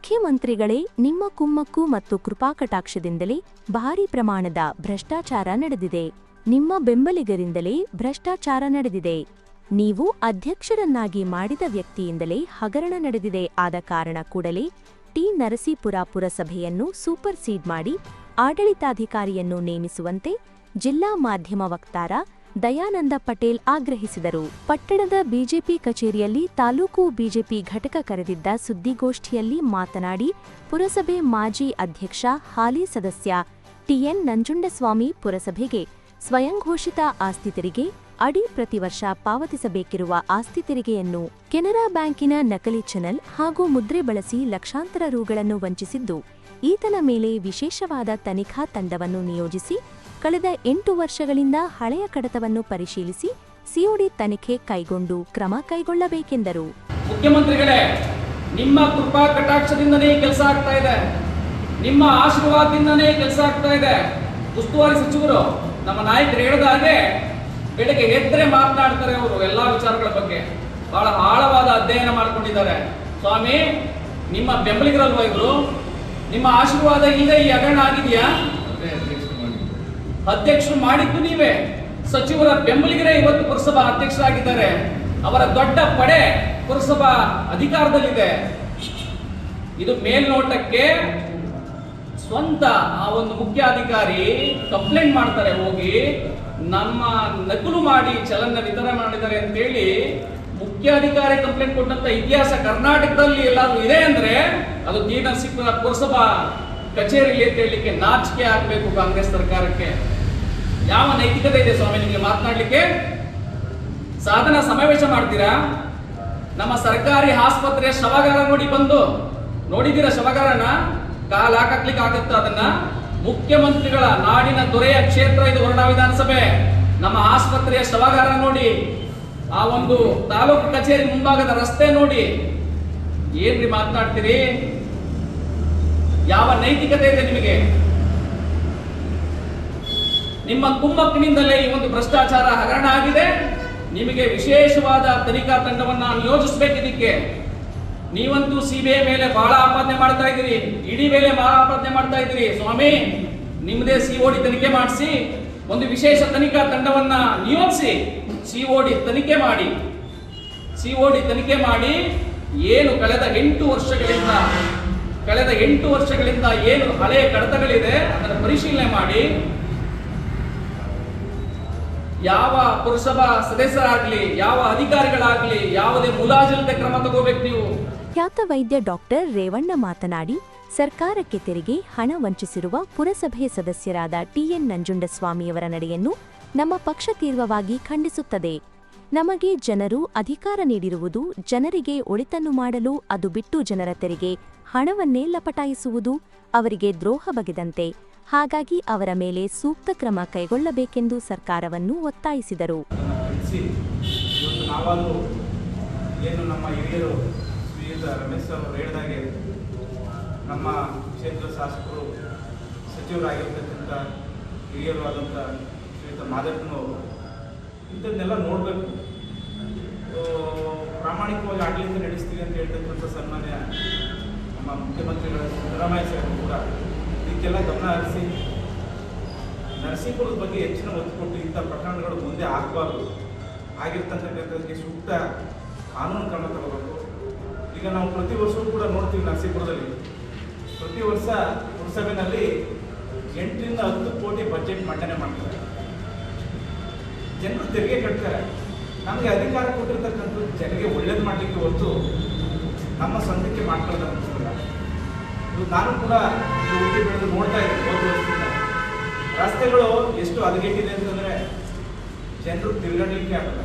ಮುಖ್ಯಮಂತ್ರಿಗಳೇ ನಿಮ್ಮ ಕುಮ್ಮಕ್ಕು ಮತ್ತು ಕೃಪಾಕಟಾಕ್ಷದಿಂದಲೇ ಭಾರೀ ಪ್ರಮಾಣದ ಭ್ರಷ್ಟಾಚಾರ ನಡೆದಿದೆ. ನಿಮ್ಮ ಬೆಂಬಲಿಗರಿಂದಲೇ ಭ್ರಷ್ಟಾಚಾರ ನಡೆದಿದೆ. ನೀವು ಅಧ್ಯಕ್ಷರನ್ನಾಗಿ ಮಾಡಿದ ವ್ಯಕ್ತಿಯಿಂದಲೇ ಹಗರಣ ನಡೆದಿದೆ. ಆದ ಕಾರಣ ಕೂಡಲೇ ಟಿ. ನರಸೀಪುರ ಪುರಸಭೆಯನ್ನು ಸೂಪರ್ ಸೀಡ್ ಮಾಡಿ ಆಡಳಿತಾಧಿಕಾರಿಯನ್ನು ನೇಮಿಸುವಂತೆ ಜಿಲ್ಲಾ ಮಾಧ್ಯಮ ವಕ್ತಾರ ದಯಾನಂದ ಪಟೇಲ್ ಆಗ್ರಹಿಸಿದರು. ಪಟ್ಟಣದ ಬಿಜೆಪಿ ಕಚೇರಿಯಲ್ಲಿ ತಾಲೂಕು ಬಿಜೆಪಿ ಘಟಕ ಕರೆದಿದ್ದ ಸುದ್ದಿಗೋಷ್ಠಿಯಲ್ಲಿ ಮಾತನಾಡಿ, ಪುರಸಭೆ ಮಾಜಿ ಅಧ್ಯಕ್ಷ, ಹಾಲಿ ಸದಸ್ಯ ಟಿಎನ್ ನಂಜುಂಡಸ್ವಾಮಿ ಪುರಸಭೆಗೆ ಸ್ವಯಂಘೋಷಿತ ಆಸ್ತಿ ತೆರಿಗೆ, ಅಡಿ ಪ್ರತಿ ವರ್ಷ ಪಾವತಿಸಬೇಕಿರುವ ಆಸ್ತಿ ತೆರಿಗೆಯನ್ನು ಕೆನರಾ ಬ್ಯಾಂಕಿನ ನಕಲಿ ಚಾನೆಲ್ ಹಾಗೂ ಮುದ್ರೆ ಬಳಸಿ ಲಕ್ಷಾಂತರ ರುಗಳನ್ನು ವಂಚಿಸಿದ್ದು, ಈತನ ಮೇಲೆ ವಿಶೇಷವಾದ ತನಿಖಾ ತಂಡವನ್ನು ನಿಯೋಜಿಸಿ ಕಳೆದ ಎಂಟು ವರ್ಷಗಳಿಂದ ಹಳೆಯ ಕಡತವನ್ನು ಪರಿಶೀಲಿಸಿ ಸಿಒಡಿ ತನಿಖೆ ಕೈಗೊಂಡು ಕ್ರಮ ಕೈಗೊಳ್ಳಬೇಕೆಂದರು. ಮುಖ್ಯಮಂತ್ರಿಗಳೇ ನಿಮ್ಮ ಕೃಪಾ ಕಟಾಕ್ಷದಿಂದನೇ ಕೆಲಸ ಆಗ್ತಾ ಇದೆ. ನಿಮ್ಮ ಆಶೀರ್ವಾದದಿಂದನೇ ಕೆಲಸ ಆಗ್ತಾ ಇದೆ. ಉಸ್ತುವಾರಿ ಸಚಿವರು ನಮ್ಮ ನಾಯಕರು ಹೇಳಿದ ಹಾಗೆ ಬೆಳಗ್ಗೆ ಎದ್ರೆ ಮಾತನಾಡ್ತಾರೆ ಅವರು ಎಲ್ಲಾ ವಿಚಾರಗಳ ಬಗ್ಗೆ. ಬಹಳ ಆಳವಾದ ಅಧ್ಯಯನ ಮಾಡಿಕೊಂಡಿದ್ದಾರೆ. ಸ್ವಾಮಿ ನಿಮ್ಮ ಬೆಂಬಲಿಗರಲ್ವ ಇವರು? ನಿಮ್ಮ ಆಶೀರ್ವಾದ ಇಲ್ಲದೆ ಈ ಹಗರಣ ಆಗಿದೆಯಾ? ಅಧ್ಯಕ್ಷರು ಮಾಡಿದ್ದು ನೀವೇ. ಸಚಿವರ ಬೆಂಬಲಿಗರೇ ಇವತ್ತು ಪುರಸಭಾ ಅಧ್ಯಕ್ಷರಾಗಿದ್ದಾರೆ. ಅವರ ದೊಡ್ಡ ಪಡೆ ಪುರಸಭಾ ಅಧಿಕಾರದಲ್ಲಿದೆ. ಇದು ಮೇಲ್ನೋಟಕ್ಕೆ ಸ್ವಂತ ಆ ಒಂದು ಮುಖ್ಯಾಧಿಕಾರಿ ಕಂಪ್ಲೇಂಟ್ ಮಾಡ್ತಾರೆ ಹೋಗಿ, ನಮ್ಮ ನಕಲು ಮಾಡಿ ಚಲನ ವಿತರಣೆ ಮಾಡಿದ್ದಾರೆ ಅಂತೇಳಿ ಮುಖ್ಯಾಧಿಕಾರಿ ಕಂಪ್ಲೇಂಟ್ ಕೊಟ್ಟಂತ ಇತಿಹಾಸ ಕರ್ನಾಟಕದಲ್ಲಿ ಎಲ್ಲಾದ್ರೂ ಇದೆ ಅಂದ್ರೆ ಅದು ದೀನ ಸಿಕ್ಕ ಪುರಸಭಾ ಕಚೇರಿಯಲ್ಲಿ ಅಂತ ಹೇಳಲಿಕ್ಕೆ ನಾಚಿಕೆ ಆಗಬೇಕು ಕಾಂಗ್ರೆಸ್ ಸರ್ಕಾರಕ್ಕೆ. ಯಾವ ನೈತಿಕತೆ ಇದೆ ಸ್ವಾಮಿ, ನಿಮಗೆ ಮಾತನಾಡಲಿಕ್ಕೆ? ಸಾಧನ ಸಮಾವೇಶ ಮಾಡ್ತೀರಾ? ನಮ್ಮ ಸರ್ಕಾರಿ ಆಸ್ಪತ್ರೆಯ ಶವಗಾರ ನೋಡಿ ಬಂದು. ನೋಡಿದ್ದೀರಾ ಶವಗಾರನ? ಕಾಲ ಹಾಕಕ್ಲಿಕ್ಕೆ ಆಗುತ್ತೆ ಅದನ್ನ? ಮುಖ್ಯಮಂತ್ರಿಗಳ ನಾಡಿನ ದೊರೆಯ ಕ್ಷೇತ್ರ ಇದು ಹೊರಡ ವಿಧಾನಸಭೆ. ನಮ್ಮ ಆಸ್ಪತ್ರೆಯ ಶವಗಾರ ನೋಡಿ. ಆ ಒಂದು ತಾಲೂಕು ಕಚೇರಿ ಮುಂಭಾಗದ ರಸ್ತೆ ನೋಡಿ. ಏನ್ರಿ ಮಾತನಾಡ್ತೀರಿ? ಯಾವ ನೈತಿಕತೆ ಇದೆ ನಿಮಗೆ? ನಿಮ್ಮ ಕುಮ್ಮಕ್ಕಿನಿಂದಲೇ ಈ ಒಂದು ಭ್ರಷ್ಟಾಚಾರ ಹಗರಣ ಆಗಿದೆ. ನಿಮಗೆ ವಿಶೇಷವಾದ ತನಿಖಾ ತಂಡವನ್ನು ನಿಯೋಜಿಸಬೇಕು ಇದಕ್ಕೆ ನೀವಂತೂ ಸಿಬಿಐ ಮೇಲೆ ಬಹಳ ಆಪಾದನೆ ಮಾಡ್ತಾ ಇದ್ದೀರಿ, ಇಡಿ ಮೇಲೆ ಬಹಳ ಆಪಾದನೆ ಮಾಡ್ತಾ ಇದ್ದೀರಿ. ಸ್ವಾಮಿ, ನಿಮ್ಮದೇ ಸಿಒಡಿ ತನಿಖೆ ಮಾಡಿಸಿ, ಒಂದು ವಿಶೇಷ ತನಿಖಾ ತಂಡವನ್ನ ನಿಯೋಜಿಸಿ, ಸಿಒಡಿ ತನಿಖೆ ಮಾಡಿ. ಸಿಒಡಿ ತನಿಖೆ ಮಾಡಿ ಏನು ಕಳೆದ ಎಂಟು ವರ್ಷಗಳಿಂದ, ಕಳೆದ ಎಂಟು ವರ್ಷಗಳಿಂದ ಏನು ಹಳೆಯ ಕಡತಗಳಿದೆ ಅದನ್ನು ಪರಿಶೀಲನೆ ಮಾಡಿ ಯಾವ ಪುರಸಭಾ ಸದಸ್ಯರಾಗ್ಲಿ, ಯಾವ ಅಧಿಕಾರಿಗಳಾಗ್ಲಿ, ಯಾವುದೇ ಮುಲಾಜಿಲ್ಲದೆ ಕ್ರಮ ತಗೋಬೇಕು ನೀವು? ಖ್ಯಾತ ವೈದ್ಯ ಡಾಕ್ಟರ್ ರೇವಣ್ಣ ಮಾತನಾಡಿ, ಸರ್ಕಾರಕ್ಕೆ ತೆರಿಗೆ ಹಣ ವಂಚಿಸಿರುವ ಪುರಸಭೆ ಸದಸ್ಯರಾದ ಟಿಎನ್ ನಂಜುಂಡಸ್ವಾಮಿಯವರ ನಡೆಯನ್ನು ನಮ್ಮ ಪಕ್ಷ ತೀವ್ರವಾಗಿ ಖಂಡಿಸುತ್ತದೆ. ನಮಗೆ ಜನರು ಅಧಿಕಾರ ನೀಡಿರುವುದು, ಜನರಿಗೆ ಒಳಿತನ್ನು ಮಾಡಲು ಅದು ಬಿಟ್ಟು ಜನರ ತೆರಿಗೆ ಹಣವನ್ನೇ ಲಪಟಾಯಿಸುವುದು ಅವರಿಗೆ ದ್ರೋಹ ಬಗೆದಂತೆ. ಹಾಗಾಗಿ ಅವರ ಮೇಲೆ ಸೂಕ್ತ ಕ್ರಮ ಕೈಗೊಳ್ಳಬೇಕೆಂದು ಸರ್ಕಾರವನ್ನು ಒತ್ತಾಯಿಸಿದರು. ಏನು ನಮ್ಮ ಹಿರಿಯರು ಶ್ರೀಯುತ ರಮೇಶ್ ಅವರು ಹೇಳಿದಾಗೆ ನಮ್ಮ ಕ್ಷೇತ್ರ ಶಾಸಕರು ಸಚಿವರಾಗಿರ್ತಕ್ಕಂಥ ಹಿರಿಯರು ಆದಂಥ ಶ್ರೀಯುತ ಮಾದಪ್ಪನವರು ಇಂಥದ್ದನ್ನೆಲ್ಲ ನೋಡಬೇಕು. ಪ್ರಾಮಾಣಿಕವಾಗಿ ಆಡಳಿತ ನಡೆಸ್ತೀವಿ ಅಂತ ಹೇಳ್ತಕ್ಕಂಥ ಸನ್ಮಾನ್ಯ ನಮ್ಮ ಮುಖ್ಯಮಂತ್ರಿಗಳ ಸಿದ್ದರಾಮಯ್ಯ ಸಾಹೇಬರು ಕೂಡ ಇದಕ್ಕೆಲ್ಲ ಗಮನ ಹರಿಸಿ. ನರಸೀಪುರದ ಬಗ್ಗೆ ಹೆಚ್ಚಿನ ಒತ್ತು ಕೊಟ್ಟು ಇಂಥ ಪ್ರಕರಣಗಳು ಮುಂದೆ ಆಗಬಾರ್ದು. ಆಗಿರ್ತಕ್ಕಂಥದ್ದಕ್ಕೆ ಸೂಕ್ತ ಕಾನೂನು ಕ್ರಮ ತಗೋಬೇಕು. ಈಗ ನಾವು ಪ್ರತಿ ವರ್ಷವೂ ಕೂಡ ನೋಡ್ತೀವಿ ನರಸೀಪುರದಲ್ಲಿ ಪ್ರತಿ ವರ್ಷ ಪುರಸಭೆಯಲ್ಲಿ ಎಂಟರಿಂದ ಹತ್ತು ಕೋಟಿ ಬಜೆಟ್ ಮಂಡನೆ ಮಾಡ್ತಾರೆ. ಜನರು ತೆರಿಗೆ ಕಟ್ತಾರೆ. ನಮಗೆ ಅಧಿಕಾರ ಕೊಟ್ಟಿರ್ತಕ್ಕಂಥದ್ದು ಜನರಿಗೆ ಒಳ್ಳೇದು ಮಾಡಲಿಕ್ಕೆ ಹೊತ್ತು ನಮ್ಮ ಸ್ವಂತಕ್ಕೆ ಇದು ನಾನು ಕೂಡ ಹುಟ್ಟಿ ಬೆಳೆದು ನೋಡ್ತಾ ಇದ್ದೀನಿ ರಸ್ತೆಗಳು ಎಷ್ಟು ಹದಗೆಟ್ಟಿದೆ ಅಂತಂದ್ರೆ ಜನರು ತಿರುಗಾಡಲಿಕ್ಕೆ ಆಗಲ್ಲ.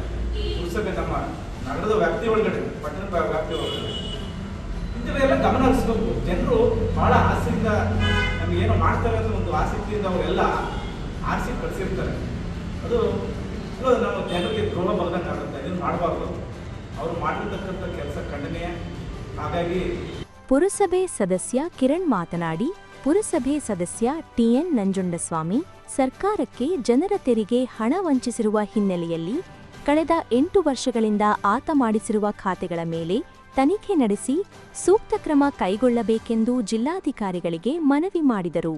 ಪುರಸಭೆ ನಮ್ಮ ನಗರದ ವ್ಯಾಪ್ತಿ ಒಳಗಡೆ, ಪಟ್ಟಣದ ವ್ಯಾ- ವ್ಯಾಪ್ತಿ ಒಳಗಡೆ. ಇಂಥವೆಲ್ಲ ಗಮನ ಹರಿಸ್ಬೇಕು. ಜನರು ಬಹಳ ಆಸೆಯಿಂದ ನಮ್ಗೆ ಏನೋ ಮಾಡ್ತಾರೆ ಅಂತ ಒಂದು ಆಸಕ್ತಿಯಿಂದ ಅವರೆಲ್ಲ ಆರಿಸಿ ಕಳಿಸಿರ್ತಾರೆ. ಅದು ನಾವು ಜನರಿಗೆ ದ್ರೋಹ ಬಗ್ದಂಗೆ ಆಗುತ್ತೆ ಇದನ್ನು ಮಾಡಬಾರ್ದು. ಅವರು ಮಾಡಿರ್ತಕ್ಕಂಥ ಕೆಲಸ ಖಂಡನೆಯ. ಹಾಗಾಗಿ ಪುರಸಭೆ ಸದಸ್ಯ ಕಿರಣ್ ಮಾತನಾಡಿ, ಪುರಸಭೆ ಸದಸ್ಯ ಟಿಎನ್ ನಂಜುಂಡಸ್ವಾಮಿ ಸರ್ಕಾರಕ್ಕೆ ಜನರ ತೆರಿಗೆ ಹಣ ವಂಚಿಸಿರುವ ಹಿನ್ನೆಲೆಯಲ್ಲಿ ಕಳೆದ ಎಂಟು ವರ್ಷಗಳಿಂದ ಆತ ಮಾಡಿಸಿರುವ ಖಾತೆಗಳ ಮೇಲೆ ತನಿಖೆ ನಡೆಸಿ ಸೂಕ್ತ ಕ್ರಮ ಕೈಗೊಳ್ಳಬೇಕೆಂದು ಜಿಲ್ಲಾಧಿಕಾರಿಗಳಿಗೆ ಮನವಿ ಮಾಡಿದರು.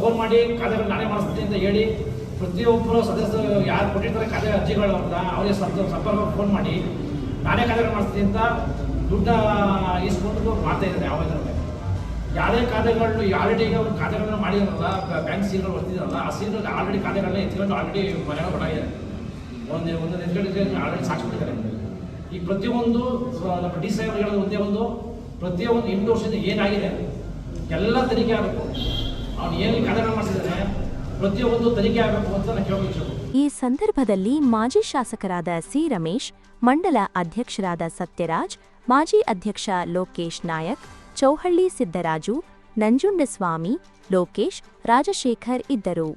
ಫೋನ್ ಮಾಡಿ ಅಂತ ಹೇಳಿ ಪ್ರತಿಯೊಬ್ಬರು ಸದಸ್ಯರು ಯಾರು ಕೊಟ್ಟಿರ್ತಾರೆ ಖಾತೆ ಅರ್ಜಿಗಳು ಅಂತ ಅವರಿಗೆ ಸಂಪರ್ಕ ಫೋನ್ ಮಾಡಿ, ನಾನೇ ಕಥೆಗಳು ಮಾಡ್ತೀನಿ ಅಂತ ದುಡ್ಡ ಇಸ್ಕೊಂಡು ಮಾಡ್ತಾ ಇದ್ದಾರೆ ಯಾವ ಯಾವುದೇ ಖಾತೆಗಳು ಆಲ್ರೆಡಿ ಈಗ ಒಂದು ಖಾತೆಗಳನ್ನ ಮಾಡಿದಾರಲ್ಲ ಬ್ಯಾಂಕ್ ಸೀಲ್ಗಳು ಬರ್ತಿದ್ರಲ್ಲ, ಆ ಸೀಲ್ ಆಲ್ರೆಡಿ ಖಾತೆಗಳನ್ನ ಎತ್ಕೊಂಡು ಆಲ್ರೆಡಿ ಮನೆಗಳು ಕೊಡಾಗಿದ್ದಾರೆ ಒಂದು ಒಂದು ನೆಲೆಗಳಿಗೆ ಆಲ್ರೆಡಿ ಸಾಕ್ಷಿಬಿಟ್ಟಿದ್ದಾರೆ ಈ ಪ್ರತಿಯೊಂದು ನಮ್ಮ ಡಿ ಸಿ ಹೇಳೋದು ಒಂದೇ ಒಂದು ಪ್ರತಿಯೊಂದು ಎಂಟು ವರ್ಷದಿಂದ ಏನಾಗಿದೆ? ಎಲ್ಲ ತನಿಖೆ ಆಗಬೇಕು. ಅವ್ನು ಏನು ಖಾತೆಗಳು ಮಾಡಿಸಿದ್ದಾನೆ ಪ್ರತಿಯೊಂದು ತನಿಖೆ ಆಗಬೇಕು ಅಂತ ನಾನು ಕೇಳಬೇಕು ಈ ಸಂದರ್ಭದಲ್ಲಿ ಮಾಜಿ ಶಾಸಕರಾದ ಸಿ ರಮೇಶ್, ಮಂಡಲ ಅಧ್ಯಕ್ಷರಾದ ಸತ್ಯರಾಜ್, ಮಾಜಿ ಅಧ್ಯಕ್ಷ ಲೋಕೇಶ್ ನಾಯಕ್, ಚೌಹಳ್ಳಿ ಸಿದ್ದರಾಜು, ನಂಜುಂಡಸ್ವಾಮಿ, ಲೋಕೇಶ್, ರಾಜಶೇಖರ್ ಇದ್ದರು.